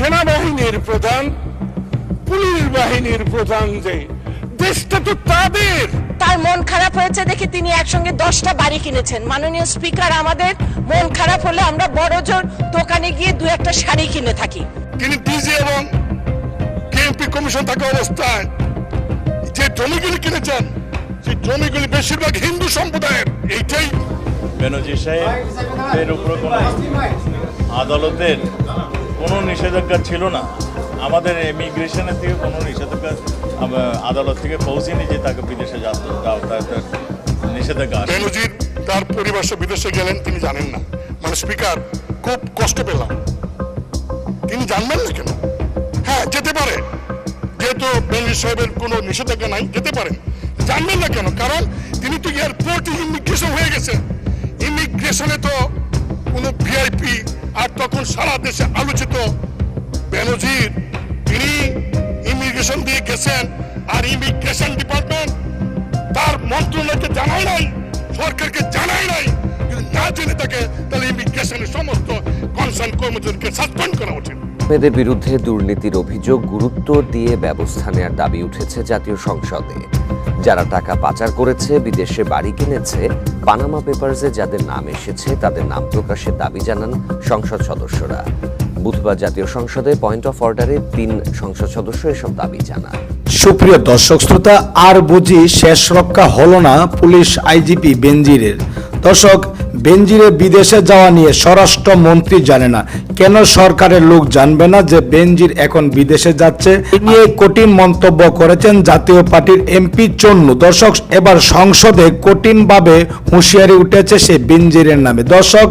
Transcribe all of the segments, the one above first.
সেনাবাহিনীর প্রধান পুলিশ বাহিনীর প্রধান যে দেশটা তো তাদের। তার মন খারাপ হয়েছে দেখে তিনি একসঙ্গে দশটা বাড়ি কিনেছেন। মাননীয় স্পিকার আমাদের মন খারাপ হলে আমরা বড় জোর দোকানে গিয়ে দু একটা শাড়ি কিনে থাকি। তিনি ডিজি এবং কেএমপি কমিশন থাকা অবস্থায় যে জমিগুলি কিনেছেন সেই জমিগুলি বেশিরভাগ হিন্দু সম্প্রদায়ের। এইটাই বেনজির সাহেবের উপর কোনো আদালতের কোনো নিষেধাজ্ঞা ছিল না। আমাদের ইমিগ্রেশনের থেকে কোনো নিষেধাজ্ঞা আদালত থেকে পৌঁছেনি যে তাকে বিদেশে নিষেধাজ্ঞা তার পরিবার বিদেশে গেলেন, তিনি জানেন না। মানে স্পিকার, খুব কষ্ট পেলাম। তিনি জানবেন না কেন? হ্যাঁ যেতে পারে। যেহেতু বেনজির সাহেবের কোনো নিষেধাজ্ঞা নাই, যেতে পারেন জানবেন না কেন? কারণ তিনি তো এয়ারপোর্টে ইমিগ্রেশন হয়ে গেছে। ইমিগ্রেশনে তো আর তখন সারা দেশে আলোচিত বেনজির, তিনি ইমিগ্রেশন দিয়ে গেছেন আর ইমিগ্রেশন ডিপার্টমেন্ট তার মন্ত্রণালয়কে জানাই নাই, সরকারকে জানাই নাই যদি না জেনে থাকে তাহলে ইমিগ্রেশনের সমস্ত কনসার্ন কর্মচারীকে সাসপেন্ড করা উচিত। মেয়েদের বিরুদ্ধে দুর্নীতির অভিযোগ গুরুত্ব দিয়ে ব্যবস্থা নেওয়ার দাবি উঠেছে জাতীয় সংসদে। যারা টাকা পাচার করেছে, বিদেশে বাড়ি কিনেছে পানামা পেপারসে যাদের নাম এসেছে, তাদের নাম প্রকাশের দাবি জানান সংসদ সদস্যরা। বুধবার জাতীয় সংসদে পয়েন্ট অফ অর্ডারে তিন সংসদ সদস্য এসব দাবি জানান। সুপ্রিয় দর্শক শ্রোতা, আর বুঝি শেষ রক্ষা হলো না পুলিশ আইজিপি বেনজিরের। দর্শক বেনজিরের বিদেশে যাওয়া নিয়ে স্বরাষ্ট্র মন্ত্রী জানে না। কেন সরকারের লোক জানবে না যে বেনজির এখন বিদেশে যাচ্ছে? নিয়ে কঠিন মন্তব্য করেছেন জাতীয় পার্টির এমপি চন্নু। দর্শক, এবার সংসদে কঠিনভাবে হুঁশিয়ারি উঠেছে সে বেনজিরের নামে। দর্শক,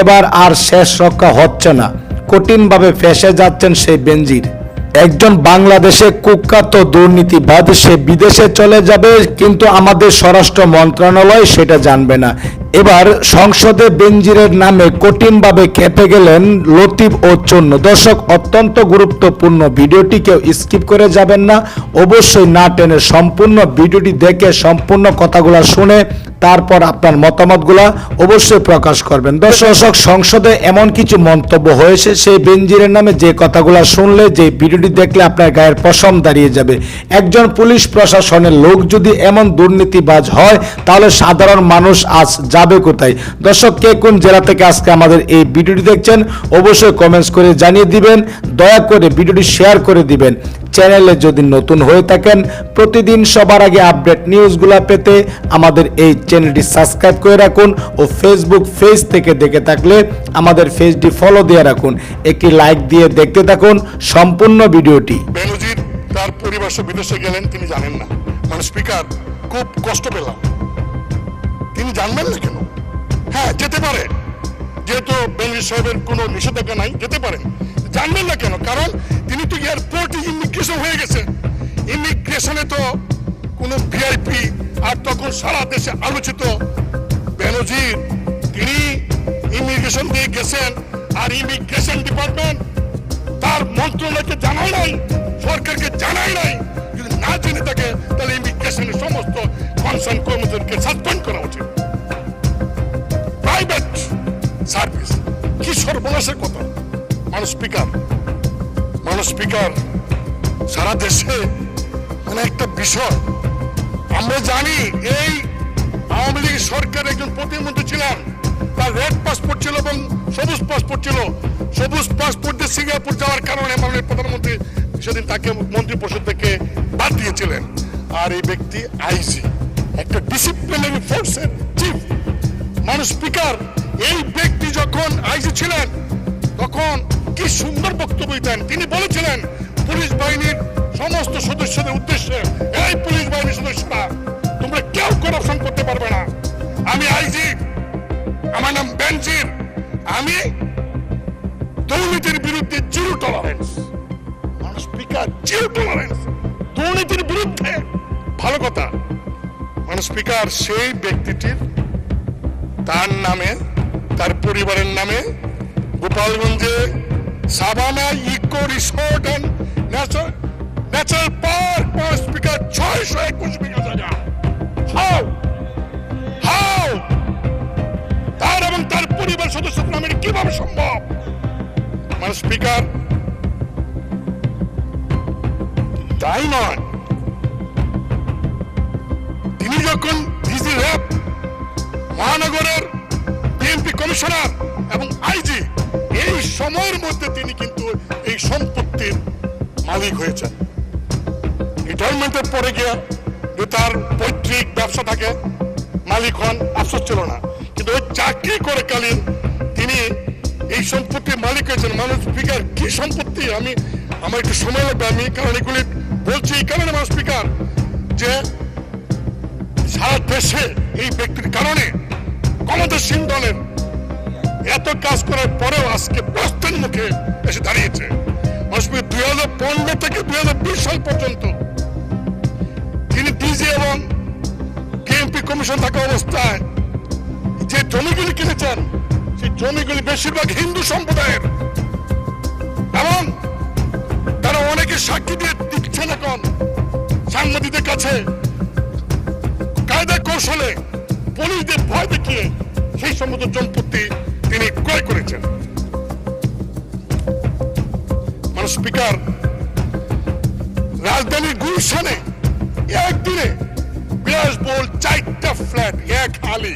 এবার আর শেষ রক্ষা হচ্ছে না। কঠিনভাবে ফেসে যাচ্ছেন সেই বেনজির। একজন বাংলাদেশে কুখ্যাত দুর্নীতিবাদ, সে বিদেশে চলে যাবে, কিন্তু আমাদের স্বরাষ্ট্র মন্ত্রণালয় সেটা জানবে না। এবার সংসদে বেনজিরের নামে কঠিনভাবে খেপে গেলেন লতিফ ও চন্ন। দর্শক, অত্যন্ত গুরুত্বপূর্ণ ভিডিওটি কেউ স্কিপ করে যাবেন না। অবশ্যই না টেনে সম্পূর্ণ ভিডিওটি দেখে সম্পূর্ণ কথাগুলো শুনে তারপর আপনার মতামতগুলা অবশ্যই প্রকাশ করবেন। দর্শক সংসদে এমন কিছু মন্তব্য হয়েছে, সেই বেনজিরের নামে যে কথাগুলো শুনলে, যে ভিডিওটি দেখলে আপনার গায়ের পশম দাঁড়িয়ে যাবে। একজন পুলিশ প্রশাসনের লোক যদি এমন দুর্নীতিবাজ হয়, তাহলে সাধারণ মানুষ আজ যাবে কোথায়? দর্শক, কে কোন জেলা থেকে আজকে আমাদের এই ভিডিওটি দেখছেন, অবশ্যই কমেন্টস করে জানিয়ে দিবেন, দয়া করে ভিডিওটি শেয়ার করে দিবেন। চ্যানেলে যদি নতুন হয়ে থাকেন, প্রতিদিন সবার আগে আপডেট নিউজগুলো পেতে আমাদের এই চ্যানেলটি সাবস্ক্রাইব করে রাখুন ও ফেসবুক পেজ থেকে দেখে থাকলে আমাদের পেজটি ফলো দিয়ে রাখুন। একটি লাইক দিয়ে দেখতে থাকুন সম্পূর্ণ ভিডিওটি। তার পরিবার বিদেশে গেলেন, তিনি জানেন না। মানে স্পিকার খুব কষ্ট পেলাম। তিনি জানবেন না কেন? হ্যাঁ যেতে পারে। যেহেতু বেনজির সাহেবের কোনো নিষেধাজ্ঞা নাই, যেতে পারেন জানবেন না কেন? কারণ তিনি তো এয়ারপোর্টে ইমিগ্রেশন হয়ে গেছে। ইমিগ্রেশনে তো কোনো ভিআইপি, আর তখন সারা দেশে আলোচিত বেনজির, তিনি ইমিগ্রেশন দিয়ে গেছেন, আর ইমিগ্রেশন ডিপার্টমেন্ট তার মন্ত্রণালয়কে জানায় নাই, সরকারকে জানাই নাই। যদি না জেনে থাকে, তাহলে ইমিগ্রেশনের সমস্ত কনসার্ন কর্মচারীকে সাসপেন্ড করা সর্বনাশের কথা। মানুষ স্পিকার। মানুষ স্পিকার, সারা দেশে মানে একটা বিষয়। আমরা জানি এই আওয়ামী লীগ সরকার একজন প্রতিমন্ত্রী ছিলেন। তার রেড পাসপোর্ট ছিল এবং সবুজ পাসপোর্ট ছিল। সবুজ পাসপোর্ট দিয়ে সিঙ্গাপুর যাওয়ার কারণে মাননীয় প্রধানমন্ত্রী সেদিন তাকে মন্ত্রী পরিষদ থেকে বাদ দিয়েছিলেন। আর এই ব্যক্তি আইসি একটা ডিসিপ্লিনারি ফোর্সের চিফ মানুষ স্পিকার এই ব্যক্তি যখন আইসি ছিলেন, তখন কি সুন্দর বক্তব্য দিতেন। তিনি বলেছিলেন, পুলিশ বাহিনীর সমস্ত সদস্যদের উদ্দেশ্যে, এই পুলিশ বাহিনীর সদস্যরা তোমরা কেউ করাপশন করতে পারবে না। আমি আইজি, আমার নাম বেনজির। আমি দুর্নীতির বিরুদ্ধে জিরো টলারেন্স মানুষ স্পিকার, জিরো টলারেন্স দুর্নীতির বিরুদ্ধে ভালো কথা। মানুষ স্পিকার, সেই ব্যক্তিটির তার নামে তার পরিবারের নামে গোপালগঞ্জে সাবানা ইকো রিসোর্ট তার এবং তার সদস্য কীভাবে সম্ভব? মানে স্পিকার তিনি যখন মহানগরের কমিশনার এবং আইজি, এই সময়ের মধ্যে তিনি কিন্তু এই সম্পত্তির মালিক হয়েছেন। রিটায়ারমেন্টের পরে গিয়ে তার পৈতৃক ব্যবসা থাকে, মালিক হন আফসোস ছিল না। কিন্তু ওই চাকরি করে কালীন তিনি এই সম্পত্তির মালিক হয়েছেন। মানুষ স্পিকার, কি সম্পত্তি? আমি, আমার একটু সময় লাগবে, আমি কারণ এগুলি বলছি। এই কারণে মানুষ স্পিকার, যে সারা দেশে এই ব্যক্তির কারণে ক্ষমতাসীন দলের এত কাজ করার পরেও আজকে প্রস্তান মুখে এসে দাঁড়িয়েছে। আসবে দুই হাজার পনেরো থেকে দুই হাজার বিশ সাল পর্যন্ত। তিনি ডিজি এবং কেএমপি কমিশন থাকা অবস্থায় যে জমিগুলি কিনেছেন, সেই জমিগুলি বেশিরভাগ হিন্দু সম্প্রদায়ের। এবং তারা অনেকে সাক্ষী দিয়ে দিচ্ছেন এখন সাংবাদিকদের কাছে। কায়দা কৌশলে পুলিশদের ভয় দেখিয়ে সেই সমস্ত সম্পত্তি তিনি ক্রয় করেছেন। মানে স্পিকার রাজধানীর গুলশানে একদিনে বিলাসবহুল চারটা ফ্ল্যাট, এক হালি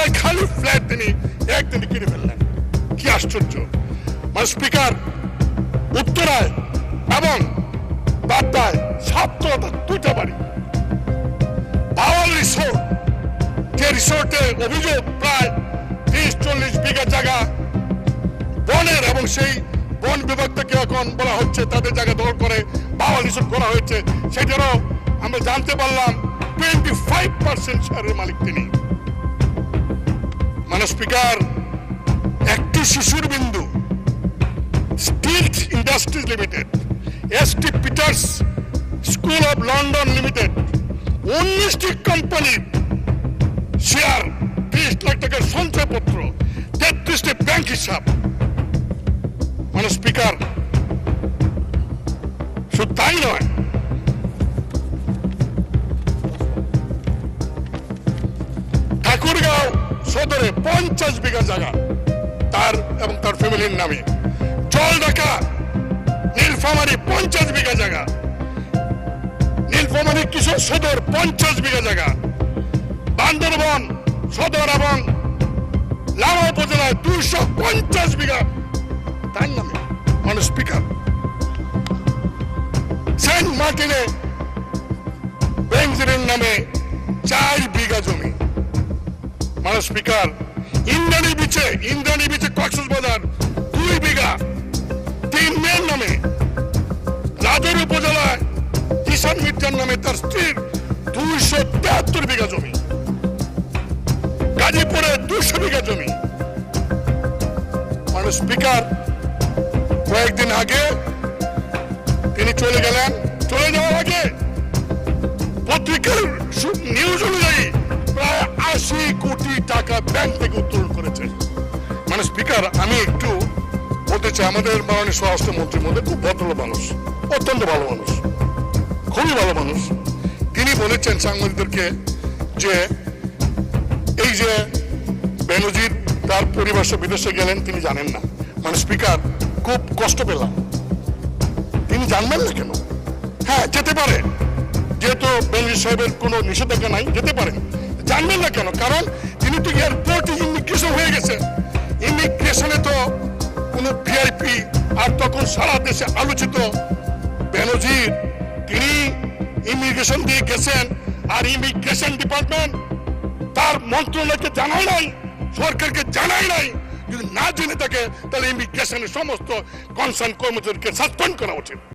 এক হালি ফ্ল্যাট তিনি একদিনে কিনে ফেললেন। কি আশ্চর্য। মানে স্পিকার, উত্তরায় এবং বাড্ডায় সাতটা, দুইটা বাড়ি। পাওয়াল রিসোর্ট, যে রিসোর্টে অভিযোগ প্রায় সেই বন বিভাগ থেকে এখন বলা হচ্ছে তাদের জায়গা দখল করে পাওয়াল রিসোর্ট করা হয়েছে। সেটারও আমরা জানতে পারলাম টোয়েন্টি ফাইভ পার্সেন্ট শেয়ারের মালিক তিনি। মানে স্পিকার, একটি শিশুর Bindu steel industries limited, S T Peter's school of London limited, উনিশটি কোম্পানির শেয়ার, তিরিশ লাখ টাকার সঞ্চয়পত্র, তেত্রিশটি ব্যাংক হিসাব। মানে স্পিকার শুধু তাই নয়। ঠাকুরগাঁও সদরে পঞ্চাশ বিঘা জায়গা। তার এবং তার ফ্যামিলির নামে। জল ঢাকা, নীলফামারি পঞ্চাশ বিঘা জায়গা। নীলফামারি কিশোর সদর পঞ্চাশ বিঘা জায়গা। বান্দরবন, সদর এবং লামা উপজেলায় দুইশো পঞ্চাশ বিঘা তার নামে মানে স্পিকার সেন্ট মার্টিনে বেঞ্জিনের নামে চার বিঘা জমি মানে স্পিকার ইন্দ্রাণী বিচে ইন্দ্রাণী বিচে কক্সবাজার বাজার দুই বিঘা তিন মেয়ের নামে রাজৌর উপজেলায় কিষান মির্জার নামে তার স্ত্রীর দুইশো তেহাত্তর বিঘা জমি গাজীপুরে দুশো বিঘা জমি মানে স্পিকার কয়েকদিন আগে তিনি চলে গেলেন। চলে যাওয়ার আগে পত্রিকার নিউজ অনুযায়ী প্রায় আশি কোটি টাকা ব্যাংক থেকে উত্তোলন করেছে। মানে স্পিকার আমি একটু বলতে চাই, আমাদের মাননীয় স্বরাষ্ট্রমন্ত্রীর মধ্যে খুব ভদ্র মানুষ, অত্যন্ত ভালো মানুষ, খুবই ভালো মানুষ। তিনি বলেছেন সাংবাদিকদেরকে যে এই যে বেনজির তার পরিবার বিদেশে গেলেন, তিনি জানেন না। মানে স্পিকার খুব কষ্ট পেলাম। তিনি জানবেন না কেন? হ্যাঁ যেতে পারে। যেহেতু বেনজির সাহেবের কোনো নিষেধাজ্ঞা নাই, যেতে পারেন জানবেন না কেন? কারণ তিনি তো এয়ারপোর্টে ইমিগ্রেশন হয়ে গেছে ইমিগ্রেশনে তো কোনো ভিআইপি, আর তখন সারা দেশে আলোচিত বেনজির, তিনি ইমিগ্রেশন দিয়ে গেছেন, আর ইমিগ্রেশন ডিপার্টমেন্ট তার মন্ত্রণালয়কে জানাই নাই, সরকারকে জানাই নাই। যদি না জেনে থাকে তাহলে ইমিগ্রেশনের সমস্ত কনসার্ন কর্মচারীকে সাসপেন্ড করা উচিত।